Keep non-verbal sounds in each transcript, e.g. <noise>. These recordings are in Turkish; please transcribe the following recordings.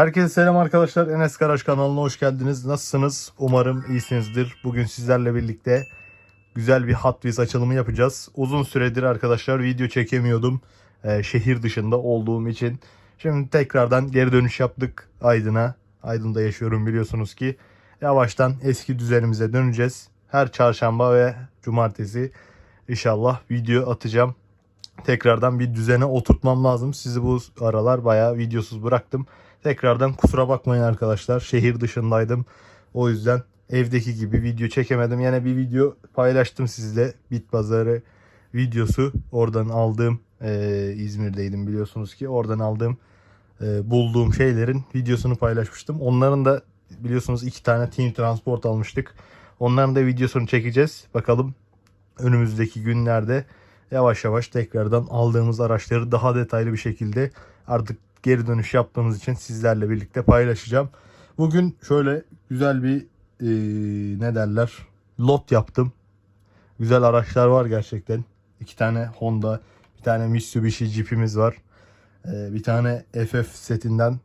Herkese selam arkadaşlar. Enes Karaş kanalına hoş geldiniz. Nasılsınız? Umarım iyisinizdir. Bugün sizlerle birlikte güzel bir Hot Wheels açılımı yapacağız. Uzun süredir arkadaşlar video çekemiyordum. Ee, şehir dışında olduğum için. Şimdi tekrardan geri dönüş yaptık Aydın'a. Aydın'da yaşıyorum biliyorsunuz ki. Yavaştan eski düzenimize döneceğiz. Her çarşamba ve cumartesi inşallah video atacağım. Tekrardan bir düzene oturtmam lazım. Sizi bu aralar bayağı videosuz bıraktım. Tekrardan kusura bakmayın arkadaşlar. Şehir dışındaydım. O yüzden evdeki gibi video çekemedim. Yine bir video paylaştım sizle. Bit pazarı videosu. Oradan aldığım e, İzmir'deydim biliyorsunuz ki. Oradan aldığım e, bulduğum şeylerin videosunu paylaşmıştım. Onların da biliyorsunuz iki tane Team Transport almıştık. Onların da videosunu çekeceğiz. Bakalım önümüzdeki günlerde yavaş yavaş tekrardan aldığımız araçları daha detaylı bir şekilde artık geri dönüş yaptığımız için sizlerle birlikte paylaşacağım. Bugün şöyle güzel bir e, ne derler lot yaptım. Güzel araçlar var gerçekten. İki tane Honda, bir tane Mitsubishi Jeep'imiz var. E, bir tane FF setinden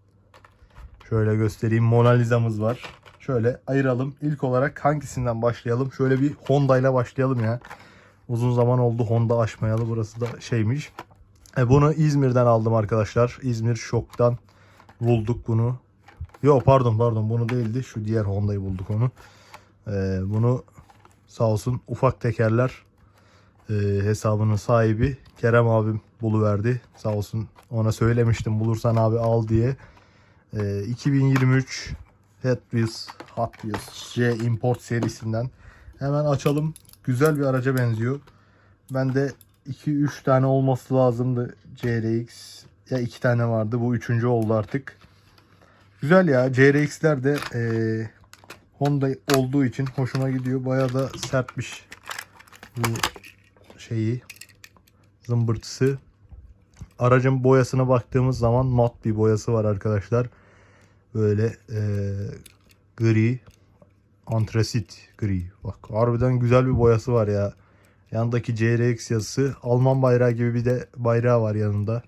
şöyle göstereyim Mona Lisa'mız var. Şöyle ayıralım. İlk olarak hangisinden başlayalım? Şöyle bir Honda ile başlayalım ya. Uzun zaman oldu Honda açmayalı. Burası da şeymiş. E, bunu İzmir'den aldım arkadaşlar. İzmir Şok'tan bulduk bunu. Yo pardon pardon bunu değildi. Şu diğer Honda'yı bulduk onu. E, bunu sağ olsun ufak tekerler e, hesabının sahibi Kerem abim buluverdi. Sağ olsun ona söylemiştim bulursan abi al diye. E, 2023 Hot Wheels, Hot Wheels J Import serisinden. Hemen açalım. Güzel bir araca benziyor. Ben de 2-3 tane olması lazımdı CRX. Ya 2 tane vardı. Bu üçüncü oldu artık. Güzel ya. CRX'ler de eee, Honda olduğu için hoşuma gidiyor. Bayağı da sertmiş bu şeyi zımbırtısı. Aracın boyasına baktığımız zaman mat bir boyası var arkadaşlar. Böyle eee, gri antrasit gri. Bak harbiden güzel bir boyası var ya. Yandaki CRX yazısı Alman bayrağı gibi bir de bayrağı var yanında.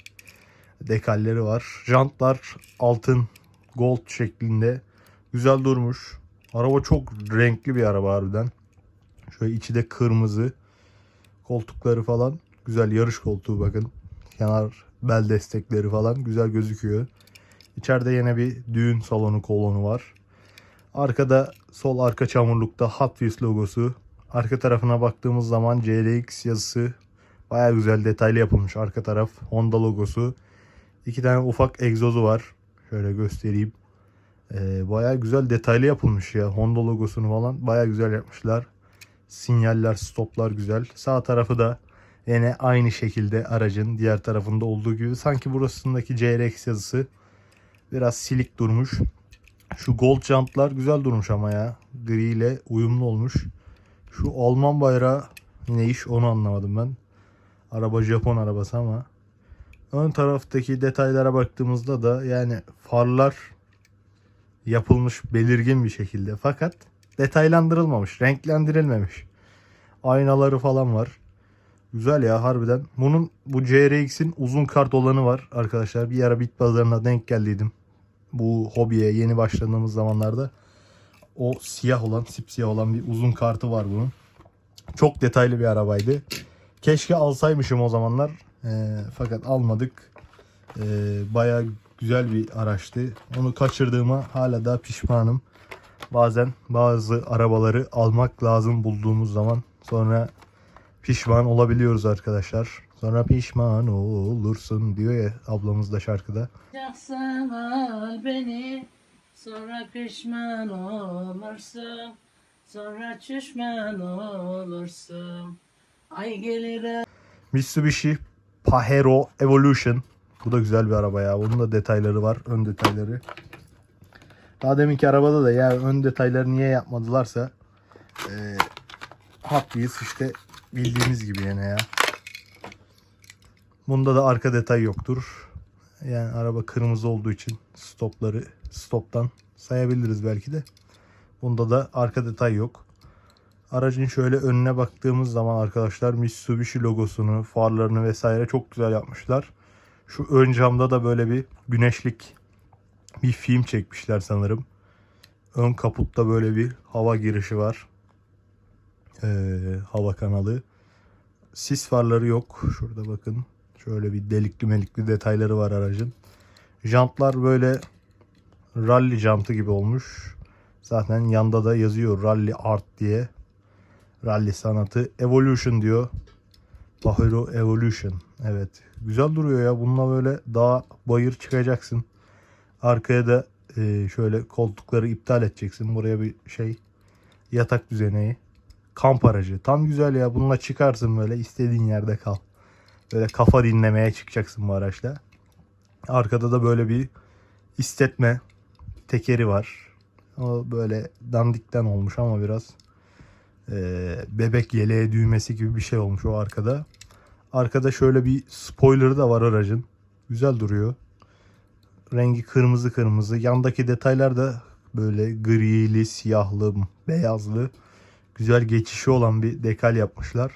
Dekalleri var. Jantlar altın gold şeklinde. Güzel durmuş. Araba çok renkli bir araba harbiden. Şöyle içi de kırmızı. Koltukları falan. Güzel yarış koltuğu bakın. Kenar bel destekleri falan güzel gözüküyor. İçeride yine bir düğün salonu kolonu var. Arkada sol arka çamurlukta Hot Wheels logosu. Arka tarafına baktığımız zaman CRX yazısı baya güzel detaylı yapılmış arka taraf. Honda logosu. İki tane ufak egzozu var. Şöyle göstereyim. Ee, baya güzel detaylı yapılmış ya. Honda logosunu falan baya güzel yapmışlar. Sinyaller, stoplar güzel. Sağ tarafı da yine aynı şekilde aracın diğer tarafında olduğu gibi. Sanki burasındaki CRX yazısı biraz silik durmuş. Şu gold jantlar güzel durmuş ama ya. Gri ile uyumlu olmuş. Şu Alman bayrağı ne iş onu anlamadım ben. Araba Japon arabası ama. Ön taraftaki detaylara baktığımızda da yani farlar yapılmış belirgin bir şekilde. Fakat detaylandırılmamış, renklendirilmemiş. Aynaları falan var. Güzel ya harbiden. Bunun bu CRX'in uzun kart olanı var arkadaşlar. Bir ara bit pazarına denk geldiydim. Bu hobiye yeni başladığımız zamanlarda. O siyah olan, sipsiyah olan bir uzun kartı var bunun. Çok detaylı bir arabaydı. Keşke alsaymışım o zamanlar. Ee, fakat almadık. Ee, Baya güzel bir araçtı. Onu kaçırdığıma hala da pişmanım. Bazen bazı arabaları almak lazım bulduğumuz zaman sonra pişman olabiliyoruz arkadaşlar. Sonra pişman olursun diyor ya ablamız da şarkıda. Yaksan al beni Sonra pişman olursun Sonra düşman olursun Ay gelir Mitsubishi Pajero Evolution. Bu da güzel bir araba ya. Bunun da detayları var. Ön detayları. Daha deminki arabada da ya ön detayları niye yapmadılarsa eee Hot işte bildiğimiz gibi yine ya. Bunda da arka detay yoktur. Yani araba kırmızı olduğu için stopları stoptan sayabiliriz belki de. Bunda da arka detay yok. Aracın şöyle önüne baktığımız zaman arkadaşlar Mitsubishi logosunu, farlarını vesaire çok güzel yapmışlar. Şu ön camda da böyle bir güneşlik bir film çekmişler sanırım. Ön kaputta böyle bir hava girişi var. Ee, hava kanalı. Sis farları yok. Şurada bakın. Şöyle bir delikli melikli detayları var aracın. Jantlar böyle rally jantı gibi olmuş. Zaten yanda da yazıyor rally art diye. Rally sanatı Evolution diyor. Pajero Evolution. Evet. Güzel duruyor ya. Bununla böyle dağ bayır çıkacaksın. Arkaya da e, şöyle koltukları iptal edeceksin. Buraya bir şey yatak düzeneği. Kamp aracı. Tam güzel ya. Bununla çıkarsın böyle istediğin yerde kal. Böyle kafa dinlemeye çıkacaksın bu araçla. Arkada da böyle bir istetme tekeri var. O böyle dandikten olmuş ama biraz e, bebek yeleğe düğmesi gibi bir şey olmuş o arkada. Arkada şöyle bir spoilerı da var aracın. Güzel duruyor. Rengi kırmızı kırmızı. Yandaki detaylar da böyle grili, siyahlı, beyazlı. Güzel geçişi olan bir dekal yapmışlar.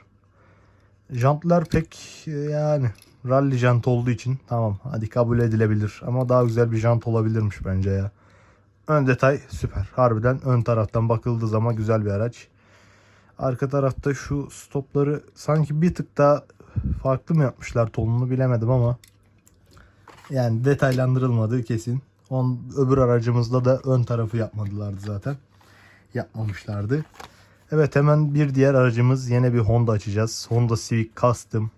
Jantlar pek e, yani rally jant olduğu için tamam hadi kabul edilebilir. Ama daha güzel bir jant olabilirmiş bence ya. Ön detay süper. Harbiden ön taraftan bakıldığı zaman güzel bir araç. Arka tarafta şu stopları sanki bir tık daha farklı mı yapmışlar tonunu bilemedim ama yani detaylandırılmadığı kesin. On, öbür aracımızda da ön tarafı yapmadılardı zaten. Yapmamışlardı. Evet hemen bir diğer aracımız yine bir Honda açacağız. Honda Civic Custom.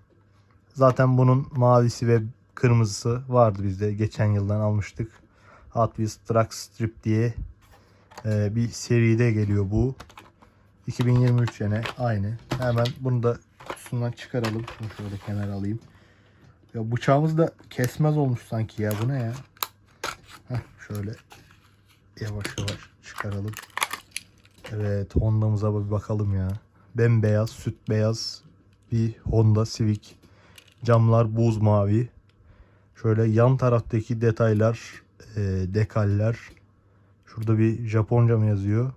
Zaten bunun mavisi ve kırmızısı vardı bizde. Geçen yıldan almıştık. Hot Wheels Truck Strip diye e, bir seride geliyor bu. 2023 yine aynı. Hemen bunu da kutusundan çıkaralım. Şunu şöyle kenara alayım. Ya bıçağımız da kesmez olmuş sanki ya. Bu ne ya? Heh, şöyle yavaş yavaş çıkaralım. Evet Honda'mıza bir bakalım ya. Bembeyaz, süt beyaz bir Honda Civic. Camlar buz mavi. Şöyle yan taraftaki detaylar, e, dekaller. Şurada bir Japonca mı yazıyor?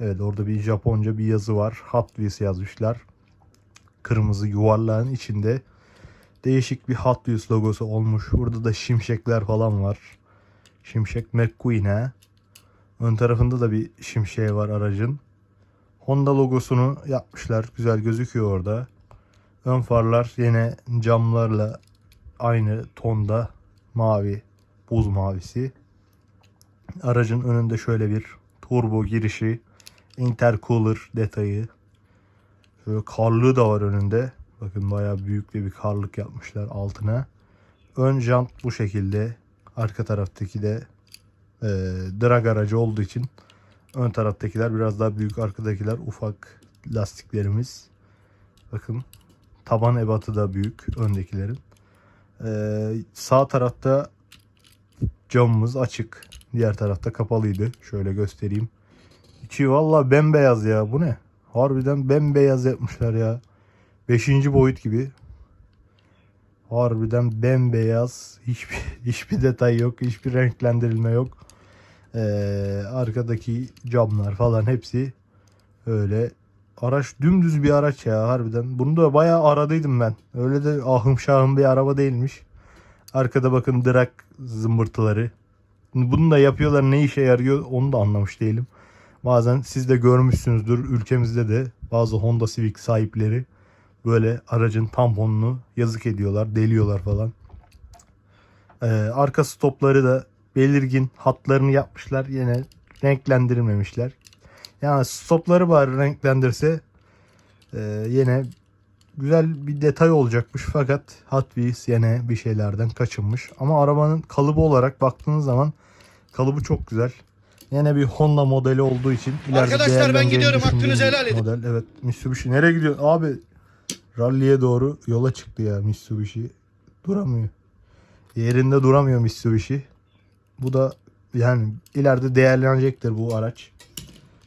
Evet orada bir Japonca bir yazı var. Hot Wheels yazmışlar. Kırmızı yuvarlağın içinde değişik bir Hot Wheels logosu olmuş. Burada da şimşekler falan var. Şimşek McQueen ha. Ön tarafında da bir şimşeği var aracın. Honda logosunu yapmışlar. Güzel gözüküyor orada. Ön farlar yine camlarla aynı tonda mavi, buz mavisi. Aracın önünde şöyle bir turbo girişi, intercooler detayı. Şöyle karlığı da var önünde. Bakın bayağı büyük bir karlık yapmışlar altına. Ön jant bu şekilde. Arka taraftaki de e, drag aracı olduğu için ön taraftakiler biraz daha büyük. Arkadakiler ufak lastiklerimiz. Bakın taban ebatı da büyük öndekilerin. E, sağ tarafta camımız açık. Diğer tarafta kapalıydı. Şöyle göstereyim. İçi valla bembeyaz ya. Bu ne? Harbiden bembeyaz yapmışlar ya. Beşinci boyut gibi. Harbiden bembeyaz. Hiçbir, <laughs> hiçbir detay yok. Hiçbir renklendirilme yok. Ee, arkadaki camlar falan hepsi öyle. Araç dümdüz bir araç ya harbiden. Bunu da bayağı aradıydım ben. Öyle de ahım şahım bir araba değilmiş. Arkada bakın drag zımbırtıları. Bunu da yapıyorlar ne işe yarıyor onu da anlamış değilim. Bazen siz de görmüşsünüzdür ülkemizde de bazı Honda Civic sahipleri böyle aracın tamponunu yazık ediyorlar, deliyorlar falan. Ee, arka stopları da belirgin hatlarını yapmışlar. Yine renklendirmemişler. Yani stopları bari renklendirse e, yine güzel bir detay olacakmış fakat Hot Wheels yine bir şeylerden kaçınmış. Ama arabanın kalıbı olarak baktığınız zaman kalıbı çok güzel. Yine bir Honda modeli olduğu için ileride Arkadaşlar, ben gidiyorum, hakkınızı helal edin. Model. Evet Mitsubishi nereye gidiyor? Abi rally'e doğru yola çıktı ya Mitsubishi. Duramıyor. Yerinde duramıyor Mitsubishi. Bu da yani ileride değerlenecektir bu araç.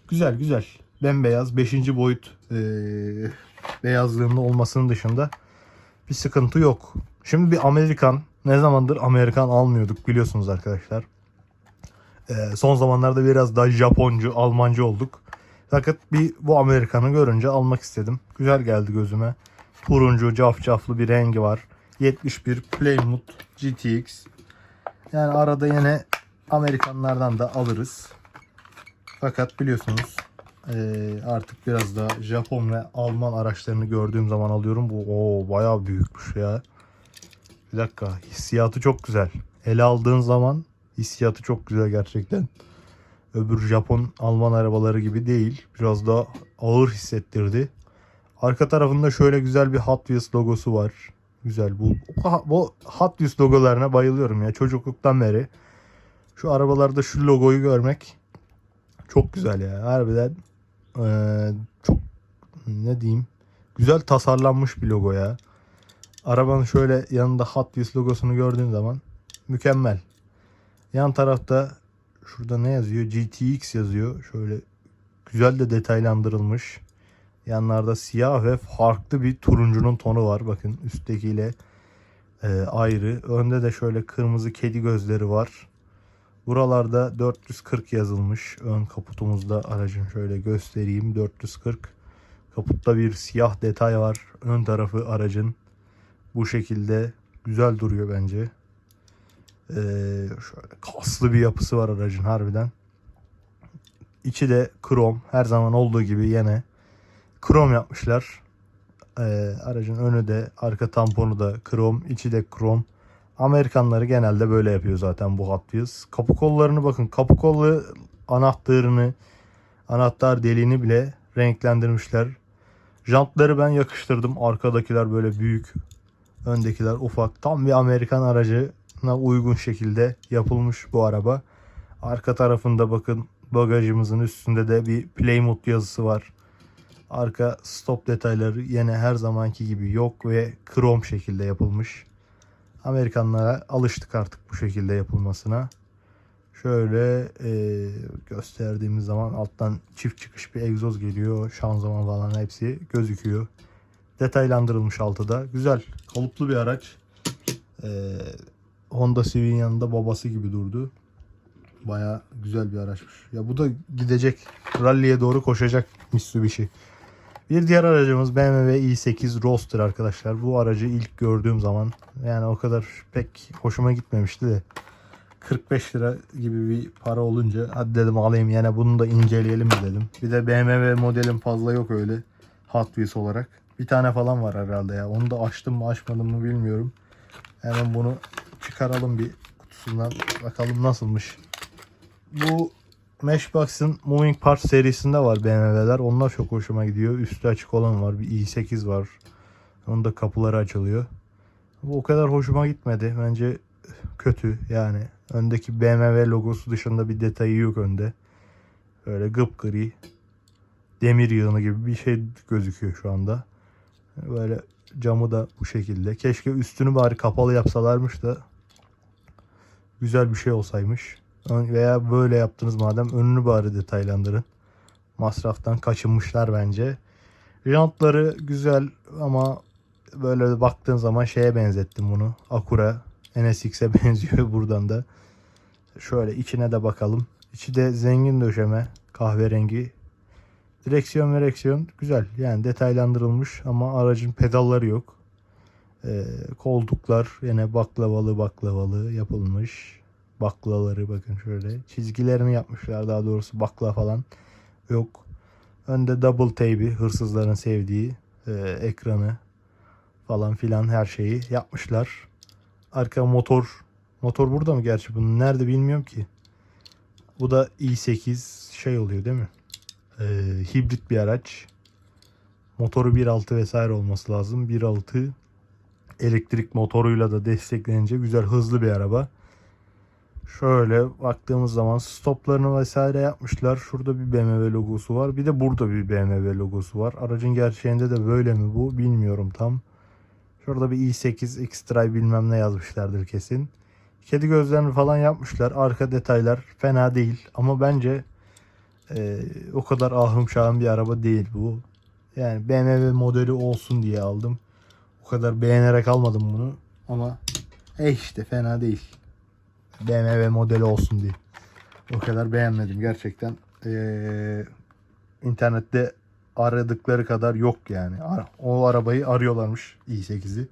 Güzel güzel. Bembeyaz 5. boyut eee beyazlığında olmasının dışında bir sıkıntı yok. Şimdi bir Amerikan ne zamandır Amerikan almıyorduk biliyorsunuz arkadaşlar. Eee, son zamanlarda biraz daha Japoncu, Almancı olduk. Fakat bir bu Amerikan'ı görünce almak istedim. Güzel geldi gözüme. Turuncu, cafcaflı bir rengi var. 71 Plymouth GTX. Yani arada yine Amerikanlardan da alırız. Fakat biliyorsunuz eee, artık biraz da Japon ve Alman araçlarını gördüğüm zaman alıyorum. Bu o bayağı büyükmüş ya. Bir dakika hissiyatı çok güzel. Ele aldığın zaman hissiyatı çok güzel gerçekten. Öbür Japon Alman arabaları gibi değil. Biraz daha ağır hissettirdi. Arka tarafında şöyle güzel bir Hot Wheels logosu var. Güzel bu. Bu Hot Wheels logolarına bayılıyorum ya çocukluktan beri. Şu arabalarda şu logoyu görmek çok güzel ya. Harbiden eee, çok ne diyeyim güzel tasarlanmış bir logo ya. Arabanın şöyle yanında Hot Wheels logosunu gördüğün zaman mükemmel. Yan tarafta şurada ne yazıyor? GTX yazıyor. Şöyle güzel de detaylandırılmış. Yanlarda siyah ve farklı bir turuncunun tonu var. Bakın üsttekiyle e, ayrı. Önde de şöyle kırmızı kedi gözleri var. Buralarda 440 yazılmış. Ön kaputumuzda aracın şöyle göstereyim. 440. Kaputta bir siyah detay var. Ön tarafı aracın bu şekilde güzel duruyor bence. Ee, şöyle kaslı bir yapısı var aracın harbiden. İçi de krom. Her zaman olduğu gibi yine krom yapmışlar. Ee, aracın önü de arka tamponu da krom. içi de krom. Amerikanları genelde böyle yapıyor zaten bu Hot Wheels. Kapı kollarını bakın. Kapı kollu anahtarını anahtar deliğini bile renklendirmişler. Jantları ben yakıştırdım. Arkadakiler böyle büyük. Öndekiler ufak. Tam bir Amerikan aracına uygun şekilde yapılmış bu araba. Arka tarafında bakın bagajımızın üstünde de bir Plymouth yazısı var. Arka stop detayları yine her zamanki gibi yok ve krom şekilde yapılmış. Amerikanlara alıştık artık bu şekilde yapılmasına. Şöyle e, gösterdiğimiz zaman alttan çift çıkış bir egzoz geliyor. Şanzıman falan hepsi gözüküyor. Detaylandırılmış altıda. Güzel. Kalıplı bir araç. E, Honda Civic'in yanında babası gibi durdu. Baya güzel bir araçmış. Ya bu da gidecek. Rally'e doğru koşacak Mitsubishi. Bir diğer aracımız BMW i8 Roadster arkadaşlar. Bu aracı ilk gördüğüm zaman yani o kadar pek hoşuma gitmemişti de 45 lira gibi bir para olunca hadi dedim alayım yani bunu da inceleyelim dedim. Bir de BMW modelim fazla yok öyle Hot Wheels olarak. Bir tane falan var herhalde ya. Onu da açtım mı açmadım mı bilmiyorum. Hemen bunu çıkaralım bir kutusundan bakalım nasılmış. Bu Matchbox'ın Moving Parts serisinde var BMW'ler. Onlar çok hoşuma gidiyor. Üstü açık olan var. Bir i8 var. Onun da kapıları açılıyor. Bu o kadar hoşuma gitmedi. Bence kötü yani. Öndeki BMW logosu dışında bir detayı yok önde. Böyle gıpgri demir yığını gibi bir şey gözüküyor şu anda. Böyle camı da bu şekilde. Keşke üstünü bari kapalı yapsalarmış da güzel bir şey olsaymış. Veya böyle yaptınız madem önünü bari detaylandırın. Masraftan kaçınmışlar bence. Jantları güzel ama böyle baktığın zaman şeye benzettim bunu. Acura NSX'e <laughs> benziyor buradan da. Şöyle içine de bakalım. İçi de zengin döşeme kahverengi. Direksiyon direksiyon güzel. Yani detaylandırılmış ama aracın pedalları yok. Ee, koltuklar yine baklavalı baklavalı yapılmış. Baklaları bakın şöyle. Çizgilerini yapmışlar daha doğrusu bakla falan yok. Önde double tape'i hırsızların sevdiği e, ekranı falan filan her şeyi yapmışlar. Arka motor. Motor burada mı gerçi bunun nerede bilmiyorum ki. Bu da i8 şey oluyor değil mi? Ee, hibrit bir araç. Motoru 1.6 vesaire olması lazım. 1.6 elektrik motoruyla da desteklenince güzel hızlı bir araba. Şöyle baktığımız zaman stoplarını vesaire yapmışlar. Şurada bir BMW logosu var. Bir de burada bir BMW logosu var. Aracın gerçeğinde de böyle mi bu bilmiyorum tam. Şurada bir i8 X-Drive bilmem ne yazmışlardır kesin. Kedi gözlerini falan yapmışlar. Arka detaylar fena değil. Ama bence e, o kadar ahım şahım bir araba değil bu. Yani BMW modeli olsun diye aldım. O kadar beğenerek almadım bunu. Ama e işte fena değil. BMW modeli olsun diye. O kadar beğenmedim gerçekten. Ee, internette aradıkları kadar yok yani. O arabayı arıyorlarmış i8'i.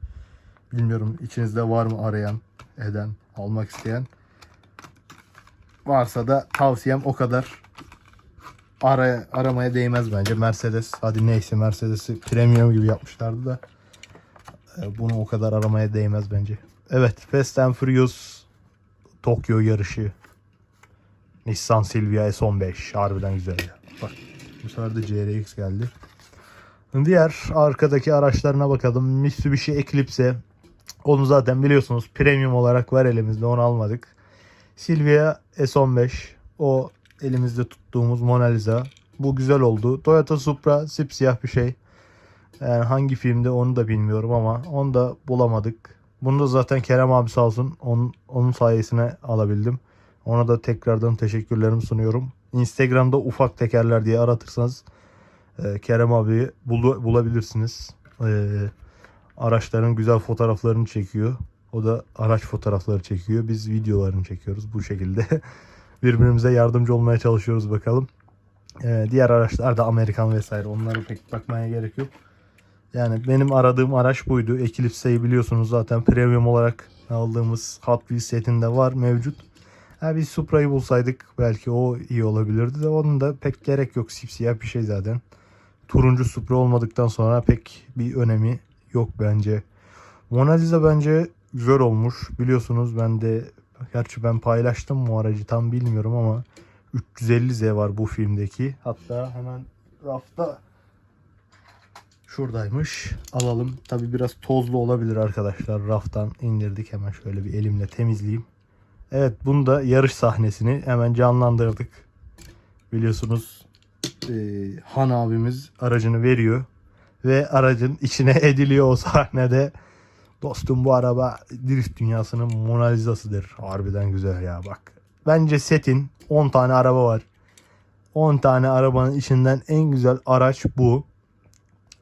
Bilmiyorum içinizde var mı arayan, eden, almak isteyen. varsa da tavsiyem o kadar ara, aramaya değmez bence. Mercedes hadi neyse Mercedes'i premium gibi yapmışlardı da bunu o kadar aramaya değmez bence. Evet Fast and Furious Tokyo yarışı Nissan Silvia S15 harbiden güzel ya. Bak bu sefer de CRX geldi. Diğer arkadaki araçlarına bakalım. Mitsubishi Eclipse. Onu zaten biliyorsunuz premium olarak var elimizde onu almadık. Silvia S15. O elimizde tuttuğumuz Mona Lisa. Bu güzel oldu. Toyota Supra sipsiyah bir şey. Yani hangi filmde onu da bilmiyorum ama onu da bulamadık. Bunu da zaten Kerem abi sağ olsun onun, onun sayesine alabildim. Ona da tekrardan teşekkürlerimi sunuyorum. Instagram'da ufak tekerler diye aratırsanız e, Kerem abi bulabilirsiniz. E, araçların güzel fotoğraflarını çekiyor. O da araç fotoğrafları çekiyor. Biz videolarını çekiyoruz bu şekilde. <laughs> Birbirimize yardımcı olmaya çalışıyoruz bakalım. E, diğer araçlar da Amerikan vesaire. Onlara pek bakmaya gerek yok. Yani benim aradığım araç buydu. Eclipse'yi biliyorsunuz zaten premium olarak aldığımız Hot Wheels setinde var mevcut. Ha biz Supra'yı bulsaydık belki o iyi olabilirdi de onun da pek gerek yok. Sipsiyah bir şey zaten. Turuncu Supra olmadıktan sonra pek bir önemi yok bence. Mona Lisa bence güzel olmuş. Biliyorsunuz ben de gerçi ben paylaştım bu aracı tam bilmiyorum ama 350Z var bu filmdeki. Hatta hemen rafta şuradaymış. Alalım. Tabi biraz tozlu olabilir arkadaşlar. Raftan indirdik. Hemen şöyle bir elimle temizleyeyim. Evet bunu da yarış sahnesini hemen canlandırdık. Biliyorsunuz e, Han abimiz aracını veriyor. Ve aracın içine <laughs> ediliyor o sahnede. Dostum bu araba drift dünyasının Mona Lisa'sıdır. Harbiden güzel ya bak. Bence setin 10 tane araba var. 10 tane arabanın içinden en güzel araç bu.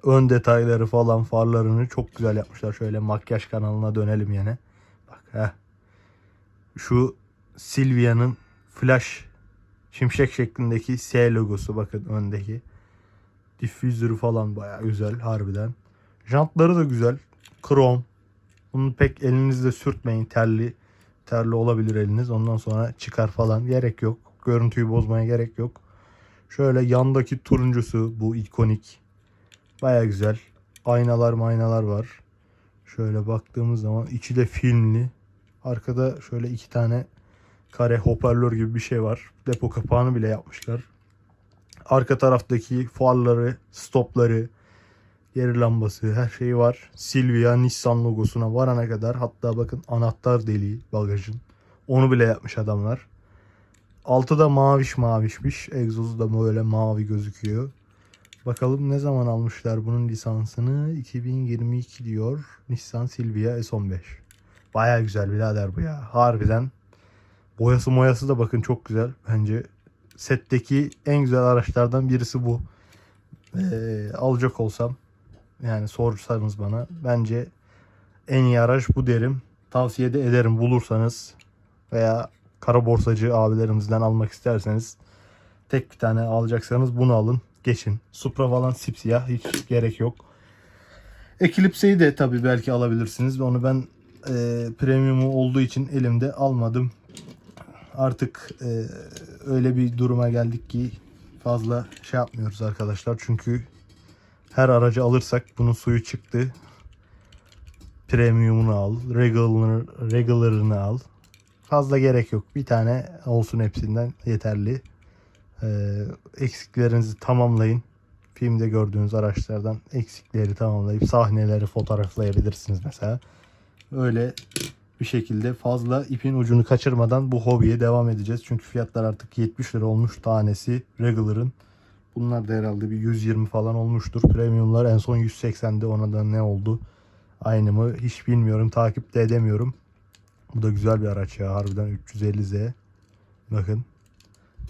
Ön detayları falan farlarını çok güzel yapmışlar. Şöyle makyaj kanalına dönelim yine. Bak heh şu Silvia'nın flash şimşek şeklindeki S logosu bakın öndeki. Diffuser'ı falan baya güzel harbiden. Jantları da güzel. Krom. Bunu pek elinizde sürtmeyin. Terli terli olabilir eliniz. Ondan sonra çıkar falan. Gerek yok. Görüntüyü bozmaya gerek yok. Şöyle yandaki turuncusu bu ikonik. Baya güzel. Aynalar maynalar var. Şöyle baktığımız zaman içi de filmli. Arkada şöyle iki tane kare hoparlör gibi bir şey var. Depo kapağını bile yapmışlar. Arka taraftaki farları, stopları, geri lambası her şeyi var. Silvia Nissan logosuna varana kadar hatta bakın anahtar deliği bagajın. Onu bile yapmış adamlar. Altı da maviş mavişmiş. Egzozu da böyle mavi gözüküyor. Bakalım ne zaman almışlar bunun lisansını? 2022 diyor. Nissan Silvia S15. Baya güzel birader bu ya. Harbiden. Boyası moyası da bakın çok güzel. Bence setteki en güzel araçlardan birisi bu. Ee, alacak olsam yani sorsanız bana bence en iyi araç bu derim. Tavsiye de ederim bulursanız veya kara borsacı abilerimizden almak isterseniz tek bir tane alacaksanız bunu alın. Geçin. Supra falan sipsiyah hiç gerek yok. Eclipse'yi de tabii belki alabilirsiniz. Onu ben e, premiumu olduğu için elimde almadım. Artık e, öyle bir duruma geldik ki fazla şey yapmıyoruz arkadaşlar. Çünkü her aracı alırsak bunun suyu çıktı. Premiumunu al, regular, regular'ını al. Fazla gerek yok. Bir tane olsun hepsinden yeterli. E, eksiklerinizi tamamlayın. Filmde gördüğünüz araçlardan eksikleri tamamlayıp sahneleri fotoğraflayabilirsiniz mesela öyle bir şekilde fazla ipin ucunu kaçırmadan bu hobiye devam edeceğiz. Çünkü fiyatlar artık 70 lira olmuş tanesi regular'ın. Bunlar da herhalde bir 120 falan olmuştur. Premiumlar en son 180'de ona da ne oldu? Aynı mı? Hiç bilmiyorum. Takip de edemiyorum. Bu da güzel bir araç ya. Harbiden 350Z. Bakın.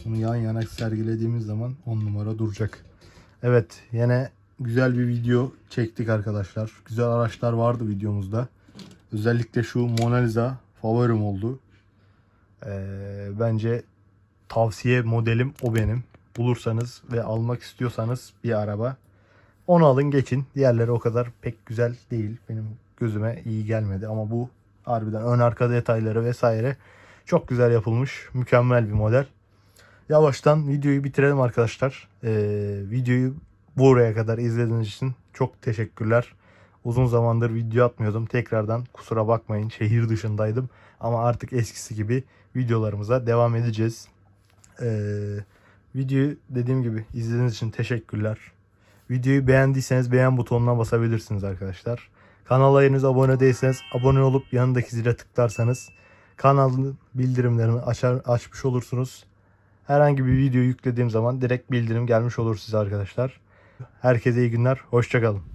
Bunu yan yana sergilediğimiz zaman 10 numara duracak. Evet. Yine güzel bir video çektik arkadaşlar. Güzel araçlar vardı videomuzda. Özellikle şu Mona Lisa favorim oldu. Ee, bence tavsiye modelim o benim. Bulursanız ve almak istiyorsanız bir araba onu alın geçin. Diğerleri o kadar pek güzel değil. Benim gözüme iyi gelmedi ama bu harbiden ön arka detayları vesaire Çok güzel yapılmış. Mükemmel bir model. Yavaştan videoyu bitirelim arkadaşlar. Ee, videoyu buraya kadar izlediğiniz için çok teşekkürler. Uzun zamandır video atmıyordum. Tekrardan kusura bakmayın şehir dışındaydım. Ama artık eskisi gibi videolarımıza devam edeceğiz. Ee, videoyu dediğim gibi izlediğiniz için teşekkürler. Videoyu beğendiyseniz beğen butonuna basabilirsiniz arkadaşlar. Kanala henüz abone değilseniz abone olup yanındaki zile tıklarsanız kanalın bildirimlerini açar, açmış olursunuz. Herhangi bir video yüklediğim zaman direkt bildirim gelmiş olur size arkadaşlar. Herkese iyi günler. Hoşçakalın.